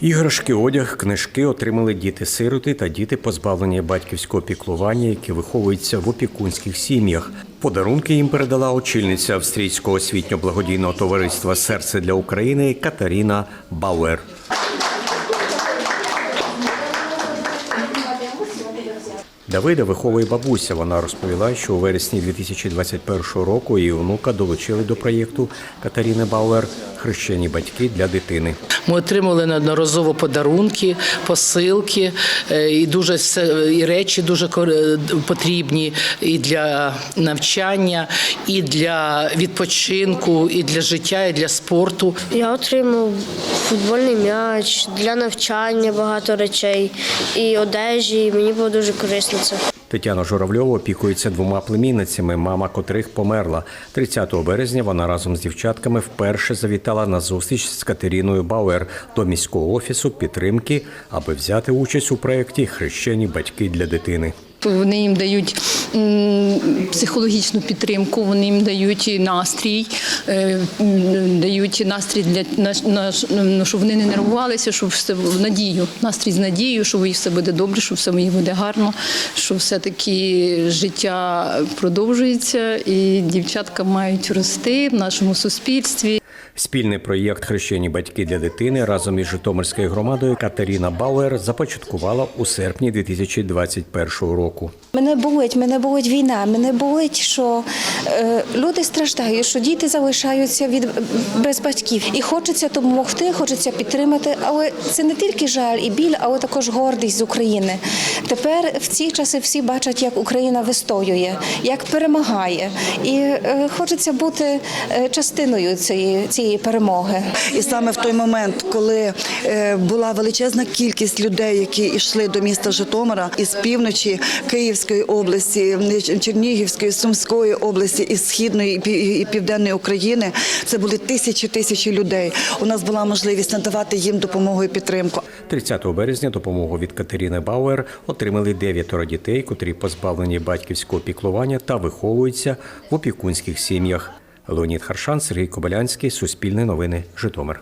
Іграшки, одяг, книжки отримали діти-сироти та діти, позбавлені батьківського піклування, які виховуються в опікунських сім'ях. Подарунки їм передала очільниця австрійського освітньо-благодійного товариства Серце для України Катаріна Бауер. Давида виховує бабуся. Вона розповіла, що у вересні 2021 року її онука долучили до проєкту Катаріни Бауер Хрещені батьки для дитини. Ми отримали неодноразово подарунки, посилки е, і дуже і речі дуже е, потрібні і для навчання, і для відпочинку, і для життя, і для спорту. Я отримав футбольний м'яч для навчання багато речей і одежі. і Мені було дуже корисно це. Тетяна Журавльова опікується двома племінницями, мама котрих померла. 30 березня вона разом з дівчатками вперше завітала на зустріч з Катеріною Бауер до міського офісу підтримки, аби взяти участь у проєкті Хрещені батьки для дитини. Вони їм дають психологічну підтримку, вони їм дають настрій, е, дають настрій для ну, щоб вони не нервувалися, щоб все надію, настрій з надією, що все буде добре, що все буде гарно, що все-таки життя продовжується, і дівчатка мають рости в нашому суспільстві. Спільний проєкт Хрещені батьки для дитини разом із Житомирською громадою Катерина Бауер започаткувала у серпні 2021 року. Мене болить, мене болить війна. Мене болить, що е, люди страждають, що діти залишаються від без батьків. І хочеться допомогти, хочеться підтримати. Але це не тільки жаль і біль, але також гордість з України. Тепер в ці часи всі бачать, як Україна вистоює, як перемагає, і е, хочеться бути е, частиною цієї, цієї перемоги. І саме в той момент, коли е, була величезна кількість людей, які йшли до міста Житомира із півночі Київської області, Чернігівської, Сумської області, із східної і південної України, це були тисячі тисячі людей. У нас була можливість надавати їм допомогу і підтримку. 30 березня допомогу від Катерини Бауер отримали дев'ятеро дітей, котрі позбавлені батьківського піклування та виховуються в опікунських сім'ях. Леонід Харшан, Сергій Кобилянський, Суспільне новини, Житомир.